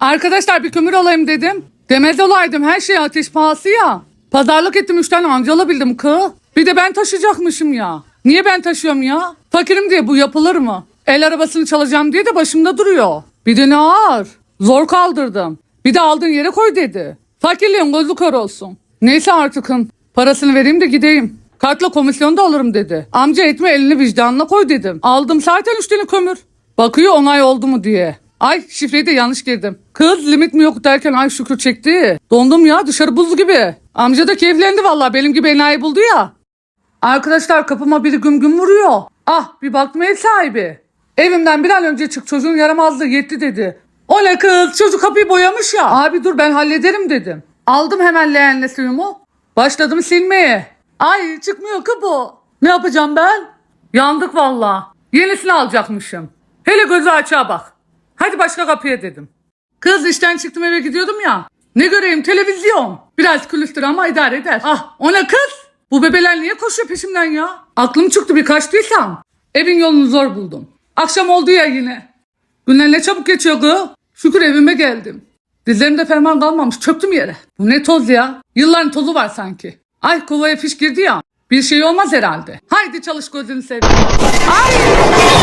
Arkadaşlar bir kömür alayım dedim. Demez olaydım her şey ateş pahası ya. Pazarlık ettim üç tane anca alabildim kı. Bir de ben taşıyacakmışım ya. Niye ben taşıyorum ya? Fakirim diye bu yapılır mı? El arabasını çalacağım diye de başımda duruyor. Bir de ne ağır. Zor kaldırdım. Bir de aldığın yere koy dedi. Fakirliğin gözü kör olsun. Neyse artıkın. Parasını vereyim de gideyim. Kartla komisyon da alırım dedi. Amca etme elini vicdanına koy dedim. Aldım zaten üç tane kömür. Bakıyor onay oldu mu diye. Ay şifreyi de yanlış girdim. Kız limit mi yok derken ay şükür çekti. Dondum ya dışarı buz gibi. Amca da keyiflendi vallahi benim gibi enayi buldu ya. Arkadaşlar kapıma biri güm güm vuruyor. Ah bir baktım ev sahibi. Evimden bir an önce çık çocuğun yaramazlığı yetti dedi. O ne kız çocuk kapıyı boyamış ya. Abi dur ben hallederim dedim. Aldım hemen leğenle suyumu. Başladım silmeye. Ay çıkmıyor ki bu. Ne yapacağım ben? Yandık valla. Yenisini alacakmışım. Hele gözü açığa bak. Hadi başka kapıya dedim. Kız işten çıktım eve gidiyordum ya. Ne göreyim televizyon. Biraz külüstür ama idare eder. Ah o ne kız? Bu bebeler niye koşuyor peşimden ya? Aklım çıktı bir kaçtıysam. Evin yolunu zor buldum. Akşam oldu ya yine. Günler ne çabuk geçiyor kız. Şükür evime geldim. Dizlerimde ferman kalmamış çöktüm yere. Bu ne toz ya? Yılların tozu var sanki. Ay kovaya fiş girdi ya. Bir şey olmaz herhalde. Haydi çalış gözünü seveyim. Ay!